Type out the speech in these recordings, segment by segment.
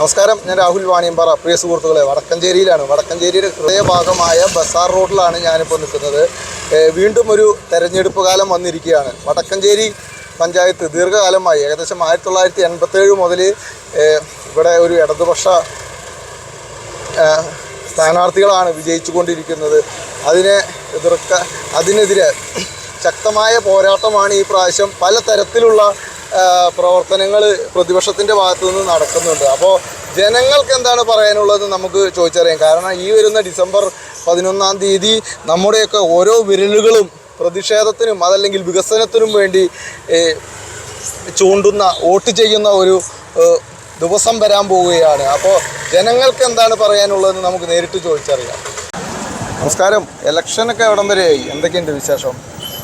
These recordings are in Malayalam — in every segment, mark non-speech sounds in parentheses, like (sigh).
നമസ്കാരം ഞാൻ രാഹുൽ വാണിയമ്പാറ. പ്രിയ സുഹൃത്തുക്കളെ വടക്കഞ്ചേരിയിലാണ്. വടക്കഞ്ചേരിയുടെ ഹൃദയഭാഗമായ ബസാർ റോഡിലാണ് ഞാനിപ്പോൾ നിൽക്കുന്നത്. വീണ്ടും ഒരു തെരഞ്ഞെടുപ്പ് കാലം വന്നിരിക്കുകയാണ്. വടക്കഞ്ചേരി പഞ്ചായത്ത് ദീർഘകാലമായി ഏകദേശം ആയിരത്തി തൊള്ളായിരത്തി എൺപത്തേഴ് മുതൽ ഇവിടെ ഒരു ഇടതുപക്ഷ സ്ഥാനാർത്ഥികളാണ് സ്ഥാനാർത്ഥികളാണ് വിജയിച്ചുകൊണ്ടിരിക്കുന്നത്. അതിനെ എതിർക്ക അതിനെതിരെ ശക്തമായ പോരാട്ടമാണ് ഈ പ്രാവശ്യം പല തരത്തിലുള്ള പ്രവർത്തനങ്ങൾ പ്രതിപക്ഷത്തിന്റെ ഭാഗത്തു നിന്ന് നടക്കുന്നുണ്ട്. അപ്പോൾ ജനങ്ങൾക്ക് എന്താണ് പറയാനുള്ളത് നമുക്ക് ചോദിച്ചറിയാം. കാരണം ഈ വരുന്ന ഡിസംബർ പതിനൊന്നാം തീയതി നമ്മുടെയൊക്കെ ഓരോ വിരലുകളും പ്രതിഷേധത്തിനും അതല്ലെങ്കിൽ വികസനത്തിനും വേണ്ടി ചൂണ്ടുന്ന വോട്ട് ചെയ്യുന്ന ഒരു ദിവസം വരാൻ പോവുകയാണ്. അപ്പോൾ ജനങ്ങൾക്ക് എന്താണ് പറയാനുള്ളതെന്ന് നമുക്ക് നേരിട്ട് ചോദിച്ചറിയാം. നമസ്കാരം. ഇലക്ഷനൊക്കെ എവിടം വരെയായി എന്തൊക്കെയുണ്ട് വിശേഷം?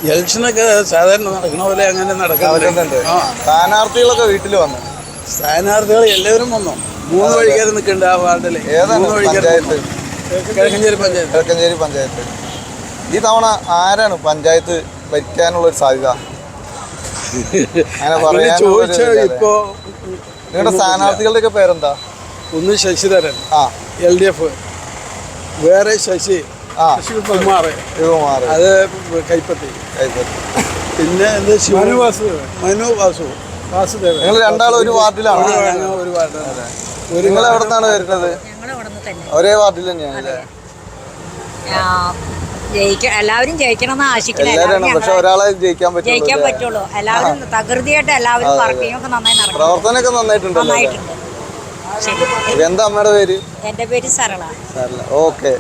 ഇലക്ഷനൊക്കെ സാധാരണ നടക്കണ പോലെ അങ്ങനെ നടക്കുന്നുണ്ട്. സ്ഥാനാർത്ഥികളൊക്കെ വീട്ടിൽ വന്നു. സ്ഥാനാർത്ഥികൾ എല്ലാവരും വന്നു. മൂന്ന് വഴിക്കാർ നിൽക്കുന്നുണ്ട് ആ വാർഡിൽ ഏതാണ് മൂന്ന് വഴിക്കാർ പഞ്ചായത്ത്? കിഴക്കഞ്ചേരി പഞ്ചായത്ത്. കിഴക്കഞ്ചേരി പഞ്ചായത്ത്. ഈ തവണ ആരാണ് പഞ്ചായത്ത് ഭരിക്കാനുള്ള ഒരു സാധ്യത? അങ്ങനെ ചോദിച്ചാൽ ഇപ്പോ നിങ്ങളുടെ സ്ഥാനാർത്ഥികളുടെയൊക്കെ പേരെന്താ? ഒന്ന് ശശിധരൻ. ആ. L D F. വേറെ ശശി. ആ കുമാർ ശിവകുമാർ അത് കൈപ്പത്തി. കൈപ്പത്തി. പിന്നെ എന്ത് മനു വാസുദേവൻ. മനു വാസു. വാസുദേവൻ. നിങ്ങൾ രണ്ടാളും ഒരു വാർഡിലാണ്. ഒരു വാർഡ്. നിങ്ങൾ എവിടെ നിന്നാണ് വരുന്നത്? ഒരേ വാർഡിൽ തന്നെയാണ് അല്ലേ? ജയിക്ക എല്ലാവരും ജയിക്കണം എന്ന് ആശിക്കണം പക്ഷെ ഒരാളെ ജയിക്കാൻ ജയിക്കാൻ പറ്റുള്ളൂ. എല്ലാവരും തകൃതിയായിട്ട് എല്ലാവരും ഒക്കെ നന്നായി നടക്കും പ്രവർത്തനമൊക്കെ നന്നായിട്ടുണ്ട്. നന്നായിട്ടുണ്ട് എന്താ അമ്മയുടെ പേര്? എന്റെ പേര് സരള. ഓക്കെ.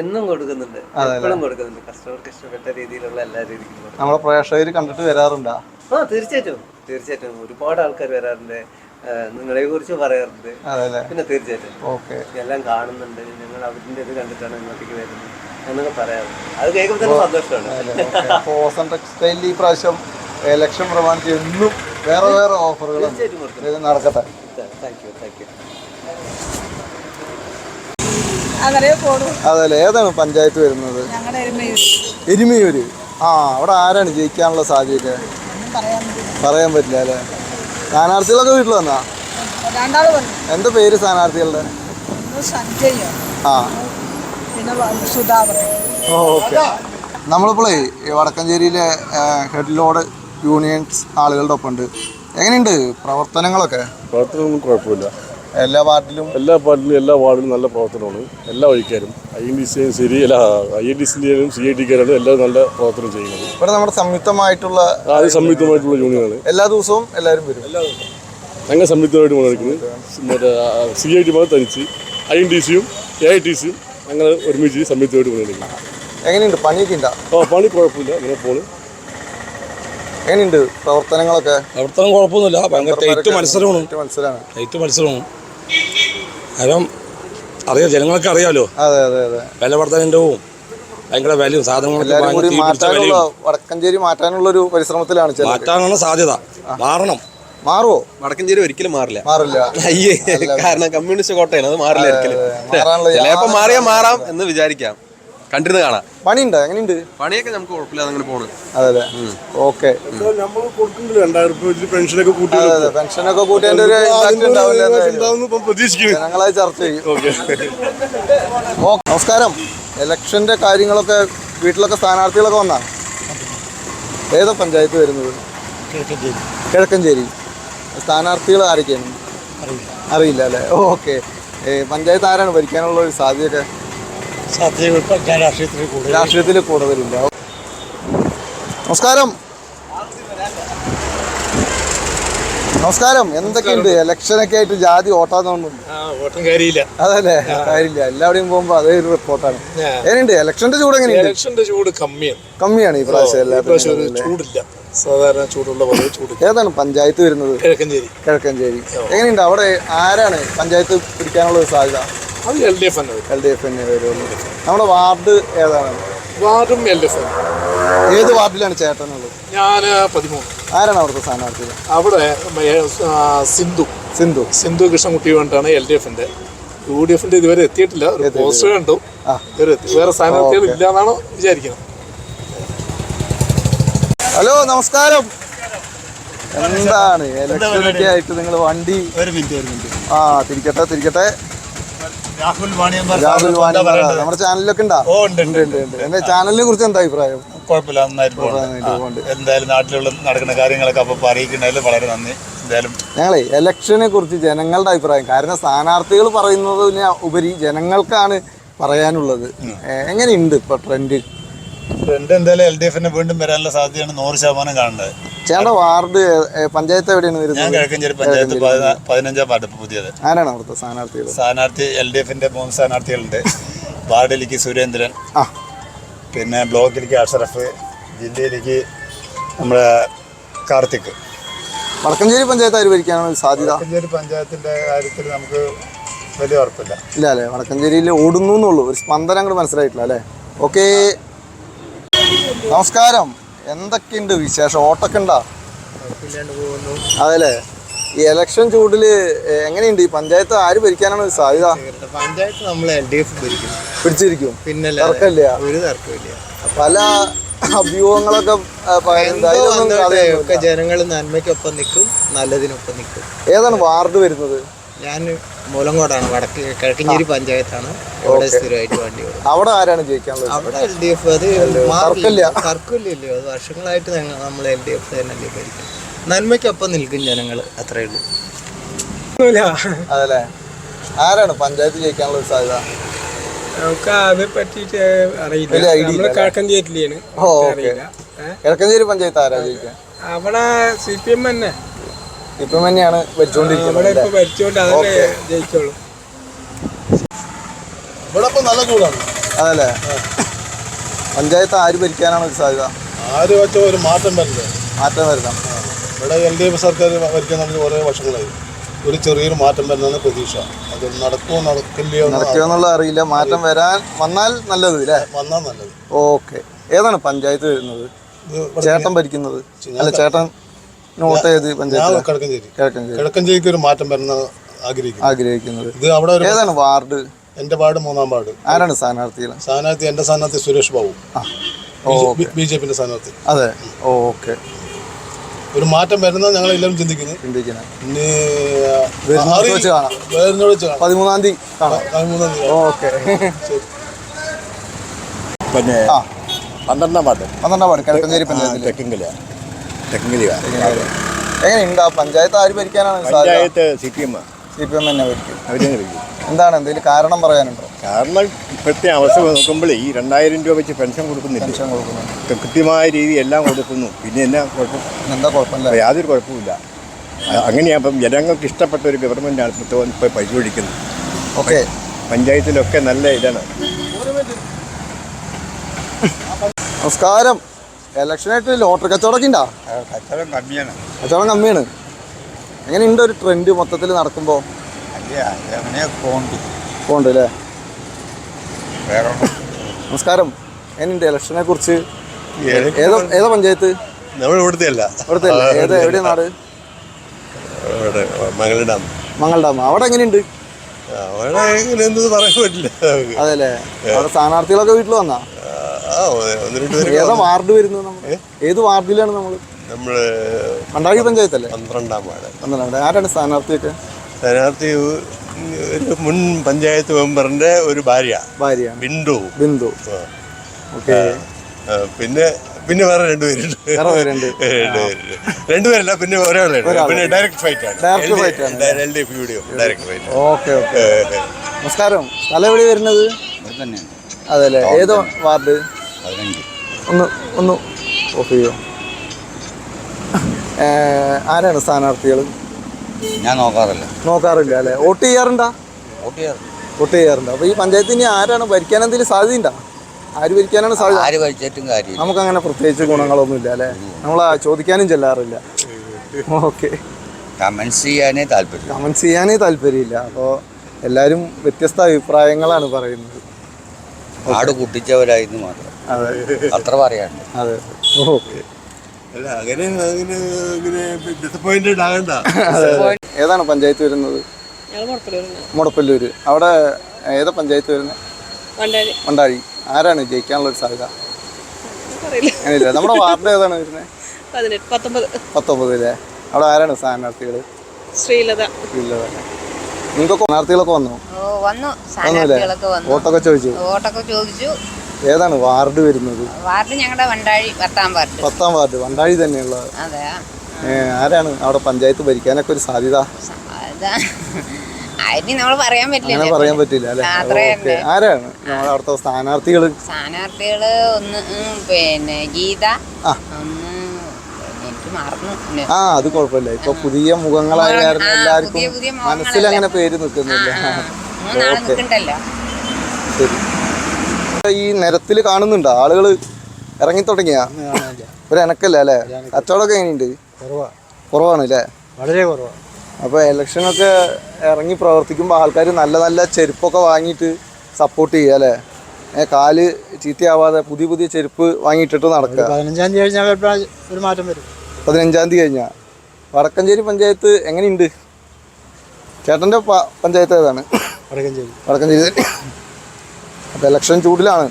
എന്നും കൊടുക്കുന്നുണ്ട്. എപ്പോഴും കൊടുക്കുന്നുണ്ട്. കസ്റ്റമർക്ക് ഇഷ്ടപ്പെട്ട രീതിയിലുള്ള എല്ലാ രീതിക്കും നമ്മളെ പ്രേക്ഷകർ കണ്ടിട്ട് വരാറുണ്ടാ? ആ തീർച്ചയായിട്ടും. തീർച്ചയായിട്ടും. ഒരുപാട് ആൾക്കാർ വരാറുണ്ട്. നിങ്ങളെ കുറിച്ച് പറയാറുണ്ട്. പിന്നെ തീർച്ചയായിട്ടും. എല്ലാം കാണുന്നുണ്ട്. ഞങ്ങൾ അവരിന്റെ ഇത് കണ്ടിട്ടാണ് ഇങ്ങോട്ടേക്ക് വരുന്നത്. എന്നൊക്കെ പറയാറുണ്ട്. അത് കേൾക്കുമ്പോൾ തന്നെ സന്തോഷമാണ്. ടെക്സ്റ്റൈലിൽ ഈ പ്രാവശ്യം ലക്ഷം പ്രമാണിച്ച് എന്നും വേറെ വേറെ ഓഫറുകൾ നടക്കട്ടെ. താങ്ക് യു താങ്ക് യു അതല്ലേ ഏതാണ് പഞ്ചായത്ത് വരുന്നത്? എരുമയൂര്. ആ അവിടെ ആരാണ് ജയിക്കാനുള്ള സാധ്യത പറയാൻ പറ്റില്ല. അല്ലേ? സ്ഥാനാർത്ഥികളൊക്കെ വീട്ടിൽ വന്നാ? എന്താ പേര് സ്ഥാനാർത്ഥികളുടെ? സഞ്ജയ്. ആ. ഓക്കെ. നമ്മളിപ്പോളേ ഈ വടക്കഞ്ചേരിയിലെ ഹെഡ് ലോഡ് യൂണിയൻസ് ആളുകളുടെ ഒപ്പം ഉണ്ട് എങ്ങനെയുണ്ട് പ്രവർത്തനങ്ങളൊക്കെ? പ്രവർത്തനമൊന്നും കുഴപ്പമില്ല. എല്ലാ വാർഡിലും? എല്ലാ വാർഡിലും എല്ലാ വാർഡിലും നല്ല പ്രവർത്തനമാണ്. എല്ലാ വഴിക്കാരും. ഐ എൻ ഡി സിയും ശരി അല്ല ഐ എൻ ഡി സിന്റെയും സി ഐ ടിക്കാരും എല്ലാം നല്ല പ്രവർത്തനം ചെയ്യുന്നത്. ഇവിടെ നമ്മുടെ സംയുക്തമായിട്ടുള്ള അത് സംയുക്തമായിട്ടുള്ള യൂണിയനാണ്. എല്ലാ ദിവസവും എല്ലാവരും വരും. ഞങ്ങൾ സംയുക്തമായിട്ട് മുന്നെടുക്കുന്നത് മറ്റേ സി ഐ ടി മാത്രം തനിച്ച്. ഐ എൻ ഡി സിയും എ ഐ ടി സിയും ഞങ്ങൾ ഒരുമിച്ച് സംയുക്തമായിട്ട് മുന്നെടുക്കുന്നത് എങ്ങനെയുണ്ട്? പണിയൊക്കെ ഉണ്ടോ? ഓ പണി കുഴപ്പമില്ല. ഇങ്ങനെ പോണ്. എങ്ങനെയുണ്ട് പ്രവർത്തനങ്ങളൊക്കെ? പ്രവർത്തനം കുഴപ്പമൊന്നുമില്ല. ഭയങ്കര മത്സരമാണ്. ഏറ്റവും മത്സരമാണ്. മത്സരമാണ്. കാരണം അറിയാം ജനങ്ങൾക്ക് അറിയാമല്ലോ അതെ അതെ അതെ. വില വർധനവും ഭയങ്കര വിലയും സാധനങ്ങളൊക്കെ മാറ്റാനുള്ള വിലയും. വടക്കഞ്ചേരി മാറ്റാനുള്ള ഒരു പരിശ്രമത്തിലാണ് മാറ്റാനാണ് സാധ്യത. മാറണം. മാറുമോ വടക്കഞ്ചേരി ഒരിക്കലും മാറില്ല. മാറില്ല. അയ്യേ കാരണം കമ്മ്യൂണിസ്റ്റ് കോട്ടയാണ് അത് മാറില്ല ഒരിക്കലും. ചിലപ്പോ മാറിയാ മാറാം എന്ന് വിചാരിക്കാം. കണ്ടിരുന്ന് കാണാം. പണിയുണ്ടോ? എങ്ങനെയുണ്ട്? പണിയൊക്കെ നമുക്ക് കുഴപ്പമില്ലാതെ അങ്ങനെ പോണ്. അതെ അതെ. ഓക്കെ. നമ്മൾ കൊടുക്കുന്നില്ല? രണ്ടായിരം രൂപ പെൻഷനൊക്കെ കൂട്ടി പെൻഷനൊക്കെ കൂട്ടേണ്ട ഒരു impact ഉണ്ടാവില്ല പ്രതീക്ഷിക്കുന്നു. ജനങ്ങളത് ചർച്ച ചെയ്യും. ഓ നമസ്കാരം. ഇലക്ഷന്റെ കാര്യങ്ങളൊക്കെ വീട്ടിലൊക്കെ സ്ഥാനാർത്ഥികളൊക്കെ വന്നാ? ഏതോ പഞ്ചായത്ത് വരുന്നത്? കിഴക്കഞ്ചേരി. സ്ഥാനാർത്ഥികൾ ആരൊക്കെയാണ്? അറിയില്ല. അല്ലേ? ഓക്കെ. പഞ്ചായത്ത് ആരാണ് ഭരിക്കാനുള്ള ഒരു സാധ്യതയൊക്കെ? രാഷ്ട്രീയത്തിൽ കൂടുതലില്ല. നമസ്കാരം. നമസ്കാരം. എന്തൊക്കെയുണ്ട്? ഇലക്ഷനൊക്കെ ആയിട്ട് ജാതി ഓട്ടാന്നുണ്ട് ഓട്ടം കാര്യമില്ല. അതല്ലേ? കാര്യമില്ല. എല്ലാവിടെയും പോകുമ്പോ അതേ ഒരു റിപ്പോർട്ടാണ്. എങ്ങനെയുണ്ട്? ഇലക്ഷന്റെ ചൂട് എങ്ങനെയുണ്ട്? ഇലക്ഷന്റെ ചൂട് കമ്മിയാണ്. കമ്മിയാണ് ഈ പ്രാവശ്യം ചൂടില്ല. സാധാരണ ചൂടുള്ള പോലെ ചൂടില്ല ഏതാണ് പഞ്ചായത്ത് വരുന്നത്? കിഴക്കഞ്ചേരി. കിഴക്കഞ്ചേരി. എങ്ങനെയുണ്ട്? അവിടെ ആരാണ് പഞ്ചായത്ത് പിടിക്കാനുള്ള സാധ്യത? അത് എൽ ഡി എഫ് തന്നെ വരും. എൽ ഡി എഫ് തന്നെ വരുള്ളൂ നമ്മുടെ വാർഡ് ഏതാണ്? വാർഡും എൽ ഡി എഫ് ഏത് വാർഡിലാണ് ചേട്ടനുള്ളത് ഞാൻ പതിമൂന്ന്. ആരാണ് അവിടുത്തെ സ്ഥാനാർത്ഥി? അവിടെ സിന്ധു. സിന്ധു. സിന്ധു കൃഷ്ണൻകുട്ടി വേണ്ടിട്ടാണ് എൽ ഡി എഫിന്റെ യു ഡി എഫിന്റെ ഇതുവരെ എത്തിയിട്ടില്ല. ഒരു പോസ്റ്റർ കണ്ടു. ഇതുവരെ വേറെ സ്ഥാനാർത്ഥികൾ ഇല്ല എന്നാണ് വിചാരിക്കുന്നത്. ഹലോ നമസ്കാരം. എന്താണ്? ഇലക്ഷനൊക്കെ ആയിട്ട് നിങ്ങൾ വണ്ടി ഒരു മിനിറ്റ് ഒരു മിനിറ്റ്. ആ തിരിക്കട്ടെ തിരിക്കട്ടെ. രാഹുൽ വാണിയമ്പർ രാഹുൽ വാണിയമ്പാറ നമ്മുടെ ചാനലിലൊക്കെ ഉണ്ടോ? ഉണ്ട് ഉണ്ട് ഉണ്ട് എന്റെ ചാനലിനെ കുറിച്ച് എന്താ അഭിപ്രായം? കുഴപ്പമില്ല നന്നായിട്ട് പോകുന്നുണ്ട്. എന്തായാലും നാട്ടിലുള്ള നടക്കുന്ന കാര്യങ്ങളൊക്കെ അപ്പോൾ അറിയിക്കുന്നതിൽ വളരെ നന്ദി. എന്തായാലും ഞങ്ങളെ ഇലക്ഷനെ കുറിച്ച് ജനങ്ങളുടെ അഭിപ്രായം. കാരണം സ്ഥാനാർത്ഥികൾ പറയുന്നതിന് ഉപരി ജനങ്ങൾക്കാണ് പറയാനുള്ളത്. എങ്ങനെയുണ്ട് ഇപ്പൊ ട്രെൻഡ് ട്രെൻഡ് എന്തായാലും എൽ ഡി എഫിന് വീണ്ടും വരാനുള്ള സാധ്യതയാണ് നൂറ് ശതമാനം കാണുന്നത്. ചേട്ടന്റെ വാർഡ് പഞ്ചായത്ത് എവിടെയാണ് ഞാൻ വരുന്നത് കിഴക്കഞ്ചേരി പഞ്ചായത്ത് പതിനാ- പതിനഞ്ചാം വാർഡ് ഇപ്പൊ പുതിയത്. ആരാണ് അവിടുത്തെ സ്ഥാനാർത്ഥികൾ? സ്ഥാനാർത്ഥി എൽ ഡി എഫിന്റെ മൂന്ന് സ്ഥാനാർത്ഥികളുണ്ട്. വാർഡിലേക്ക് സുരേന്ദ്രൻ. ആ. പിന്നെ ബ്ലോക്കിലേക്ക് അഷറഫ് ജില്ലയിലേക്ക് നമ്മുടെ കാർത്തിക്. വടക്കഞ്ചേരി പഞ്ചായത്ത് ആര് ഭരിക്കാനാണ് സാധ്യത? കിഴക്കഞ്ചേരി പഞ്ചായത്തിന്റെ കാര്യത്തിൽ നമുക്ക് വലിയ ഉറപ്പില്ല. ഇല്ല അല്ലേ? വടക്കഞ്ചേരിയിൽ ഓടുന്നു എന്നുള്ളൂ. ഒരു സ്പന്ദനം അങ്ങോട്ട് മനസ്സിലായിട്ടില്ല അല്ലേ? ഓക്കെ നമസ്കാരം. എന്തൊക്കെയുണ്ട് വിശേഷം? ഓട്ടൊക്കെ ഉണ്ടാ? അതല്ലേ? ഈ ഇലക്ഷൻ ചൂടിൽ എങ്ങനെയുണ്ട്? ഈ പഞ്ചായത്ത് ആര് ഭരിക്കാനാണ് സാധ്യത? പഞ്ചായത്ത് നമ്മൾ എൽ ഡി എഫ് ഭരിക്കും. പിടിച്ചിരിക്കും. പിന്നെ തർക്കമില്ല. ഒരു തർക്കമില്ല. പല അഭ്യൂഹങ്ങളൊക്കെ ജനങ്ങൾ നന്മയ്ക്കൊപ്പം നിൽക്കും നല്ലതിനൊപ്പം നിൽക്കും. ഏതാണ് വാർഡ് വരുന്നത്? ഞാൻ മൂലങ്കോടാണ് വടക്ക് കിഴക്കഞ്ചേരി പഞ്ചായത്താണ്. ഇവിടെ സ്ഥിരമായിട്ട് വണ്ടി ഓടും. അവിടെ ആരാണ് ജയിക്കാനുള്ളത്? അവിടെ എൽ ഡി എഫ് അത് തർക്കമില്ല. തർക്കമില്ലല്ലോ. അത് വർഷങ്ങളായിട്ട് ഞങ്ങൾ നമ്മൾ എൽ ഡി എഫ് തന്നെയല്ലേ ഭരിക്കും നന്മയ്ക്കൊപ്പം നിൽക്കും ജനങ്ങൾ അത്രേ ഉള്ളൂ. അതല്ലേ? ആരാണ് പഞ്ചായത്ത് ജയിക്കാനുള്ള സാധ്യത? നമുക്ക് അതിനെ പറ്റിയിട്ട് അറിയില്ല. നമ്മൾ ഏ? കിഴക്കഞ്ചേരി പഞ്ചായത്ത് ആരാ ജയിക്കാൻ അവിടെ സി പി എം തന്നെ. ഇപ്പം തന്നെയാണ് വെച്ചുകൊണ്ടിരിക്കുന്നത് ഇവിടെ നല്ല ചൂടാണ്. അതല്ലേ? പഞ്ചായത്ത് ആര് ഭരിക്കാനാണ് ഒരു സാധ്യത? ആര് വെച്ച ഒരു മാറ്റം വരില്ല മാറ്റം വരുന്ന. ഇവിടെ എൽ ഡി എഫ് സർക്കാർ ഭരിക്കാൻ തുടങ്ങി കുറേ വർഷങ്ങളായി. ഒരു ചെറിയൊരു മാറ്റം വരുന്നതാണ് പ്രതീക്ഷ. അത് നടക്കുമോ നടക്കില്ലയോ നടക്കുമോ നടക്കുക എന്നുള്ളത് അറിയില്ല. മാറ്റം വരാൻ വന്നാൽ നല്ലത് അല്ലേ? വന്നാൽ നല്ലത്. ഓക്കെ. ഏതാണ് പഞ്ചായത്ത് വരുന്നത്? ചേട്ടൻ ഭരിക്കുന്നത്? അല്ല ചേട്ടൻ പഞ്ചായത്ത് കിഴക്കഞ്ചേരി കിഴക്കഞ്ചേരി കിഴക്കഞ്ചേരിക്ക് ഒരു മാറ്റം വരുന്ന ആഗ്രഹിക്കുന്നു. ആഗ്രഹിക്കുന്നത്. ഇത് അവിടെ ഒരു ഏതാണ് വാർഡ്? എന്റെ വാർഡ് മൂന്നാം വാർഡ്. ആരാണ് സ്ഥാനാർത്ഥി സ്ഥാനാർത്ഥി എന്റെ സ്ഥാനാർത്ഥി സുരേഷ് ബാബു. ബി ജെ പിന്റെ സ്ഥാനാർത്ഥി. അതെ. ഓക്കെ. ഒരു മാറ്റം വരുന്ന ഞങ്ങൾ എല്ലാവരും ചിന്തിക്കുന്നത് പതിമൂന്നാം തീയതി പതിമൂന്നാം തീയതി ഓക്കെ. പിന്നെ പന്ത്രണ്ടാം വാർഡ്. പന്ത്രണ്ടാം വാർഡ് കിഴക്കഞ്ചേരി പഞ്ചായത്തിൽ തെക്കിങ്കല. തെക്കിങ്കല എങ്ങനെയുണ്ട് ആ പഞ്ചായത്ത് ആര് ഭരിക്കാനാണ് panchayat C P M C P M തന്നെ ഭരിക്കും. എന്താണ് എന്തെങ്കിലും കാരണം പറയാനുണ്ടോ? കാരണം ഇപ്പോഴത്തെ അവസ്ഥ നോക്കുമ്പോൾ ഈ രണ്ടായിരം രൂപ വെച്ച് പെൻഷൻ കൊടുക്കുന്നില്ല? പെൻഷൻ കൊടുക്കുന്നു. കൃത്യമായ രീതി എല്ലാം കൊടുക്കുന്നു. പിന്നെ എന്നാ കുഴപ്പം? എന്താ കുഴപ്പമില്ല? യാതൊരു കുഴപ്പമില്ല അങ്ങനെയാകുമ്പം അങ്ങനെയാണ് ജനങ്ങൾക്ക് ഇഷ്ടപ്പെട്ട ഒരു ഗവൺമെന്റാണ് ഇപ്പോൾ ഇപ്പോൾ പരിശോധിക്കുന്നത്. ഓക്കെ. പഞ്ചായത്തിലൊക്കെ നല്ല ഇതാണ്. നമസ്കാരം. ഇലക്ഷനായിട്ട് ലോട്ടറി കച്ചവടമൊക്കെ ഉണ്ടോ? കച്ചവടം കമ്മിയാണ്. കച്ചവടം കമ്മിയാണ്. എങ്ങനെയുണ്ട് ഒരു ട്രെൻഡ് മൊത്തത്തിൽ നടക്കുമ്പോൾ പോണ്ട്? അല്ലേ? നമസ്കാരം. എങ്ങനെയുണ്ട് ഇലക്ഷനെ കുറിച്ച്? ഏതാ ഏതോ പഞ്ചായത്ത്? ഇവിടുത്തെ അല്ല. ഇവിടുത്തെ ഏത് എവിടെയാ നാട്? ഇവിടെ മംഗള ഡാം. മംഗൾ ഡാം. അവിടെ എങ്ങനെയുണ്ട്? അവിടെ എങ്ങനെ പറയാൻ പറ്റില്ല അതെ അല്ലേ? അവിടെ സ്ഥാനാർത്ഥികളൊക്കെ വീട്ടിൽ വന്നാ ആ ഒന്ന് രണ്ട് പേര് ഏതാ വാർഡ് വരുന്നത് നമ്മൾ? ഏത് വാർഡിലാണ് നമ്മൾ? നമ്മൾ മണ്ടാഴി പഞ്ചായത്തല്ലേ? പന്ത്രണ്ടാം വാർഡ്. പന്ത്രണ്ട് ആരാണ് സ്ഥാനാർത്ഥിയൊക്കെ? സ്ഥാനാർത്ഥി ഒരു മുൻ പഞ്ചായത്ത് മെമ്പറിന്റെ ഒരു ഭാര്യ. ഭാര്യ. ബിന്ദു. ബിന്ദു. ഓക്കെ. പിന്നെ പിന്നെ വേറെ രണ്ടുപേരുണ്ട് രണ്ടുപേരല്ല പിന്നെ ഒരാളുണ്ട് ഒരാൾ. പിന്നെ ഡയറക്റ്റ് ഫൈറ്റ് ആണ്. Direct ഫൈറ്റ് ആണ്. L D F video direct fight okay okay. നമസ്കാരം. സ്ഥലം എവിടെ വരുന്നത്? തന്നെയാണ്. അതെ അല്ലേ ഏതോ വാർഡ്? ഒന്ന് ഒന്ന് ഓഫ് ചെയ്യോ? ആരാണ് സ്ഥാനാർത്ഥികൾ ഞാൻ നോക്കാറില്ല. നോക്കാറില്ല അല്ലേ? വോട്ട് ചെയ്യാറുണ്ടാ? വോട്ട് ചെയ്യാറുണ്ട് വോട്ട് ചെയ്യാറുണ്ട്. അപ്പോൾ ഈ പഞ്ചായത്തിന് ഇനി ആരാണ് ഭരിക്കാൻ എന്തെങ്കിലും സാധ്യതയുണ്ടോ? ആര് ഭരിക്കാനാണ് സാധ്യത? ആര് ഭരിച്ചിട്ടും കാര്യമില്ല. നമുക്കങ്ങനെ പ്രത്യേകിച്ച് ഗുണങ്ങളൊന്നുമില്ല അല്ലേ? നമ്മൾ ചോദിക്കാനും ചെല്ലാറില്ല. ഓക്കെ. കമൻസ് ചെയ്യാനേ താല്പര്യം കമൻസ് ചെയ്യാനേ താല്പര്യമില്ല. അപ്പോൾ എല്ലാവരും വ്യത്യസ്ത അഭിപ്രായങ്ങളാണ് പറയുന്നത്. ആട് കുട്ടിച്ചവരായിരുന്നു മാത്രം. അതെ. അത്ര പറയാണ്ട് അതെ. ഓക്കെ. അല്ല അങ്ങനെ അങ്ങനെ അങ്ങനെ ഡിസപ്പോയിന്റഡ് ആകണ്ട. ഏതാണ് പഞ്ചായത്ത് വരുന്നത്? മുടപ്പല്ലൂര് അവിടെ ഏതാ പഞ്ചായത്ത് വരുന്നത് മണ്ടാഴി ആരാണ് ജയിക്കാനുള്ള ഒരു സാധ്യത? അങ്ങനെയില്ല നമ്മുടെ വാർഡ് ഏതാണ് വരുന്നത് പത്തൊമ്പത്. അല്ലേ? അവിടെ ആരാണ് സ്ഥാനാർത്ഥികൾ ശ്രീലത. നിങ്ങൾക്ക് സ്ഥാനാർത്ഥികളൊക്കെ വന്നു? വന്നു. സ്ഥാനാർത്ഥികളൊക്കെ വന്നു. വോട്ടൊക്കെ ചോദിച്ചു? വോട്ടൊക്കെ ചോദിച്ചു. ഏതാണ് വാർഡ് വരുന്നത്? വാർഡ് ഞങ്ങളുടെ വണ്ടാഴി പത്താം വാർഡ്. പത്താം വാർഡ് വണ്ടാഴി തന്നെയുള്ള. അതെ. ആരാണ് അവിടെ പഞ്ചായത്ത് ഭരിക്കാനൊക്കെ ഒരു സാധ്യത? അതാ അതിന് നമ്മൾ പറയാൻ പറ്റില്ല. പറയാൻ പറ്റില്ല അല്ലേ? ആരാണ് നമ്മുടെ അവിടുത്തെ സ്ഥാനാർത്ഥികൾ സ്ഥാനാർത്ഥികൾ ഒന്ന് പിന്നെ ഗീത. ഒന്ന് പിന്നെ എനിക്ക് മറന്നു പിന്നെ ആ അത് കുഴപ്പമില്ല. ഇപ്പൊ പുതിയ മുഖങ്ങളായ കാരണം ആ, എല്ലാവർക്കും മനസ്സിൽ അങ്ങനെ പേര് നിൽക്കുന്നില്ല. ശരി. ഈ നിരത്തിൽ കാണുന്നുണ്ടോ ആളുകൾ ഇറങ്ങി തുടങ്ങിയ ഒരു എനക്കല്ല അല്ലേ? കച്ചവടമൊക്കെ എങ്ങനെയുണ്ട്? കുറവാ. കുറവാണ് അല്ലേ വളരെ കുറവാണ് അപ്പോൾ ഇലക്ഷനൊക്കെ ഇറങ്ങി പ്രവർത്തിക്കുമ്പോൾ ആൾക്കാർ നല്ല നല്ല ചെരുപ്പൊക്കെ വാങ്ങിയിട്ട് സപ്പോർട്ട് ചെയ്യുക അല്ലേ? കാൽ ചീത്തയാവാതെ പുതിയ പുതിയ ചെരുപ്പ് വാങ്ങിയിട്ടിട്ട് നടക്കുക. പതിനഞ്ചാം തീയതി കഴിഞ്ഞാൽ ഒരു മാറ്റം വരും. പതിനഞ്ചാം തീയതി കഴിഞ്ഞാൽ വടക്കഞ്ചേരി പഞ്ചായത്ത് എങ്ങനെയുണ്ട്? ചേട്ടന്റെ പഞ്ചായത്ത് ഏതാണ്? വടക്കഞ്ചേരി. വടക്കഞ്ചേരി അപ്പോൾ ഇലക്ഷൻ ചൂടിലാണ്.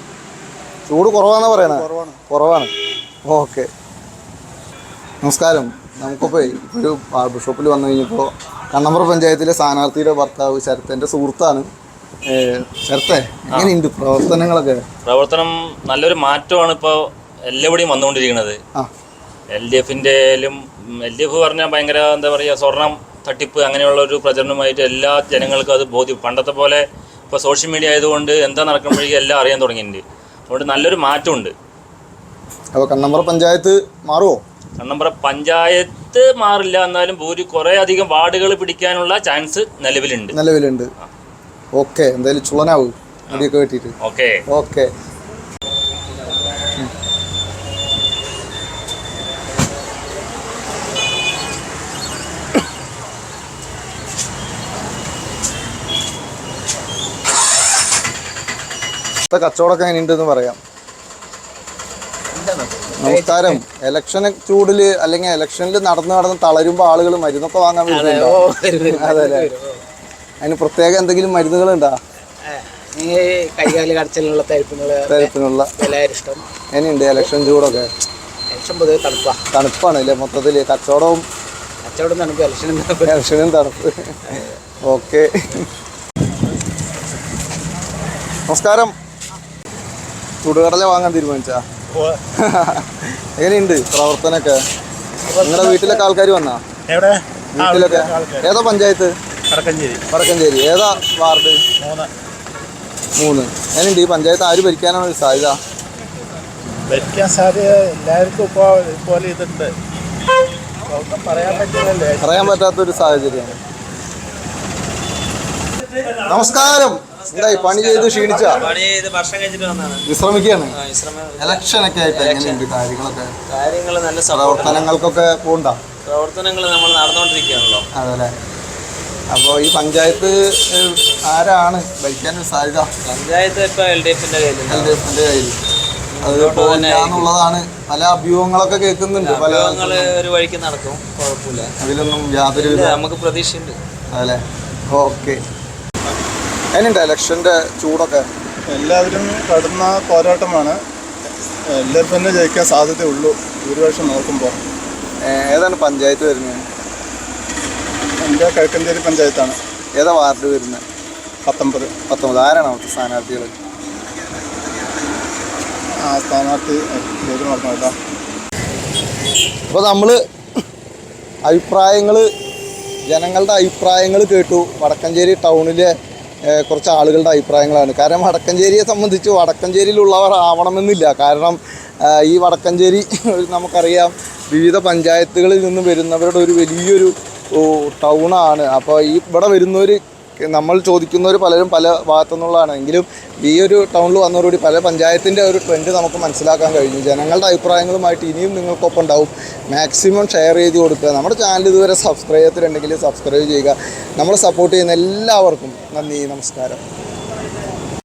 ചൂട് കുറവാണെന്ന് പറയണേ. കുറവാണ്. ഓക്കെ. നമസ്കാരം. നമുക്കിപ്പോൾ ഒരു ബാർബർ ഷോപ്പിൽ വന്നു കഴിഞ്ഞപ്പോൾ കണ്ണമ്പ്ര പഞ്ചായത്തിലെ സ്ഥാനാർത്ഥിയുടെ ഭർത്താവ് ശരത്തേന്റെ സുഹൃത്താണ്. ശരത്തെ എങ്ങനെയുണ്ട് പ്രവർത്തനങ്ങളൊക്കെ? പ്രവർത്തനം നല്ലൊരു മാറ്റമാണ് ഇപ്പോൾ എല്ലാവിടെയും വന്നുകൊണ്ടിരിക്കുന്നത്. ആ. എൽ ഡി എഫിന്റെ എൽ ഡി എഫ് പറഞ്ഞാൽ ഭയങ്കര എന്താ പറയുക സ്വർണം തട്ടിപ്പ് അങ്ങനെയുള്ള ഒരു പ്രചരണമായിട്ട് എല്ലാ ജനങ്ങൾക്കും അത് ബോധ്യം. പണ്ടത്തെ പോലെ ഇപ്പോൾ സോഷ്യൽ മീഡിയ ആയതുകൊണ്ട് എന്താ നടക്കുമ്പോഴേക്കും എല്ലാം അറിയാൻ തുടങ്ങിയിട്ടുണ്ട്. അതുകൊണ്ട് നല്ലൊരു മാറ്റമുണ്ട്. അപ്പോൾ കണ്ണമ്പ്ര പഞ്ചായത്ത് മാറുമോ കണ്ണമ്പ്ര പഞ്ചായത്ത് മാറില്ല. എന്നാലും ഭൂരി കുറേ അധികം വാർഡുകൾ പിടിക്കാനുള്ള ചാൻസ് നിലവിലുണ്ട്. നിലവിലുണ്ട്. ഓക്കെ എന്തായാലും ചുളനാവും. ഓക്കെ. ഓക്കെ. ഇപ്പോഴത്തെ കച്ചവടമൊക്കെ എങ്ങനെയുണ്ടെന്ന് പറയാം. നമസ്കാരം. ഇലക്ഷൻ ചൂടിൽ അല്ലെങ്കിൽ ഇലക്ഷനിൽ നടന്നു നടന്ന് തളരുമ്പോ ആളുകൾ മരുന്നൊക്കെ വാങ്ങാൻ വരുന്നുണ്ടോ? അതെ അല്ലേ? അതിന് പ്രത്യേക എന്തെങ്കിലും മരുന്നുകളുണ്ടോ? ഉണ്ടാ കൈകാൽ കടച്ചിലുള്ള തരിപ്പിനുള്ള എങ്ങനെയുണ്ട് ഇലക്ഷൻ ചൂടൊക്കെ? തണുപ്പാണ് അല്ലേ? മൊത്തത്തിൽ കച്ചവടവും കച്ചവടം തണുപ്പ് ഇലക്ഷനും ഇലക്ഷനും തണുപ്പ്. ഓക്കെ. നമസ്കാരം. ചുടുകടല വാങ്ങാൻ തീരുമാനിച്ചാ? എങ്ങനെയുണ്ട് പ്രവർത്തനമൊക്കെ? നിങ്ങളുടെ വീട്ടിലൊക്കെ ആൾക്കാർ വന്നാ? എവിടെ? വീട്ടിലൊക്കെ? ഏതാ പഞ്ചായത്ത്? വടക്കഞ്ചേരി. വടക്കഞ്ചേരി. ഏതാ വാർഡ്? മൂന്ന്. എങ്ങനെയുണ്ട്? ഈ പഞ്ചായത്ത് ആര് ഭരിക്കാനാണ് ഒരു സാധ്യത? ഭരിക്കാൻ സാധ്യത എല്ലാവർക്കും ഇപ്പോൾ ഇതുപോലെ ഇതുണ്ട്. പറയാൻ പറ്റാത്തൊരു സാഹചര്യമാണ്. നമസ്കാരം. എന്തായി പണി ചെയ്ത് ക്ഷീണിച്ച? പണി ചെയ്ത് ഭക്ഷണം കഴിച്ചിട്ട് വന്നാണ് വിശ്രമിക്കുകയാണ്? ഇലക്ഷൻ ഒക്കെ ആയിട്ട് എങ്ങനെയുണ്ട് കാര്യങ്ങളൊക്കെ? കാര്യങ്ങൾ നല്ല പ്രവർത്തനങ്ങൾക്കൊക്കെ പോണ്ട പ്രവർത്തനങ്ങൾ നമ്മൾ നടന്നുകൊണ്ടിരിക്കുകയാണല്ലോ. അതല്ലേ അപ്പോൾ ഈ പഞ്ചായത്ത് ആരാണ് ഭരിക്കാൻ സാധ്യത? പഞ്ചായത്ത് ഇപ്പൊ എൽ ഡി എഫിന്റെ കയ്യിൽ എൽ ഡി എഫിന്റെ കയ്യിൽ അത് പോകില്ല എന്നുള്ളതാണ്. പല അഭ്യൂഹങ്ങളൊക്കെ കേൾക്കുന്നുണ്ട്. പല ഒരു വഴിക്ക് നടക്കും. കുഴപ്പമില്ല. അതിലൊന്നും യാതൊരു നമുക്ക് പ്രതീക്ഷയുണ്ട്. അതല്ലേ ഓക്കെ. എങ്ങനെയുണ്ട് ഇലക്ഷന്റെ ചൂടൊക്കെ? എല്ലാവരും കടന്ന പോരാട്ടമാണ്. എല്ലാവരും തന്നെ ജയിക്കാൻ സാധ്യതയുള്ളൂ ഭൂരിപക്ഷം നോക്കുമ്പോൾ. ഏതാണ് പഞ്ചായത്ത് വരുന്നത് എന്റെ കിഴക്കഞ്ചേരി പഞ്ചായത്താണ്. ഏതാ വാർഡ് വരുന്നത് പത്തൊമ്പത്. പത്തൊമ്പത്. ആരാണ് അവിടുത്തെ സ്ഥാനാർത്ഥികൾ? ആ സ്ഥാനാർത്ഥി പേര് മറന്നു കേട്ടോ. അപ്പോൾ നമ്മൾ അഭിപ്രായങ്ങൾ ജനങ്ങളുടെ അഭിപ്രായങ്ങൾ കേട്ടു. വടക്കഞ്ചേരി ടൗണിലെ കുറച്ച് ആളുകളുടെ അഭിപ്രായങ്ങളാണ്. കാരണം വടക്കഞ്ചേരിയെ സംബന്ധിച്ച് വടക്കഞ്ചേരിയിലുള്ളവർ ആവണമെന്നില്ല. കാരണം ഈ വടക്കഞ്ചേരി (laughs) നമുക്കറിയാം വിവിധ പഞ്ചായത്തുകളിൽ നിന്ന് വരുന്നവരുടെ ഒരു വലിയൊരു ടൗണാണ്. അപ്പോൾ ഈ ഇവിടെ വരുന്നവർ നമ്മൾ ചോദിക്കുന്നവർ പലരും പല ഭാഗത്തു നിന്നുള്ളതാണ് എങ്കിലും ഈ ഒരു ടൗണിൽ വന്നതോടുകൂടി പല പഞ്ചായത്തിന്റെ ഒരു ട്രെൻഡ് നമുക്ക് മനസ്സിലാക്കാൻ കഴിഞ്ഞു. ജനങ്ങളുടെ അഭിപ്രായങ്ങളുമായിട്ട് ഇനിയും നിങ്ങൾക്കൊപ്പം ഉണ്ടാവും. മാക്സിമം ഷെയർ ചെയ്ത് കൊടുക്കുക. നമ്മുടെ ചാനൽ ഇതുവരെ സബ്സ്ക്രൈബ് ചെയ്തിട്ടുണ്ടെങ്കിൽ സബ്സ്ക്രൈബ് ചെയ്യുക. നമ്മൾ സപ്പോർട്ട് ചെയ്യുന്ന എല്ലാവർക്കും നന്ദി നമസ്കാരം.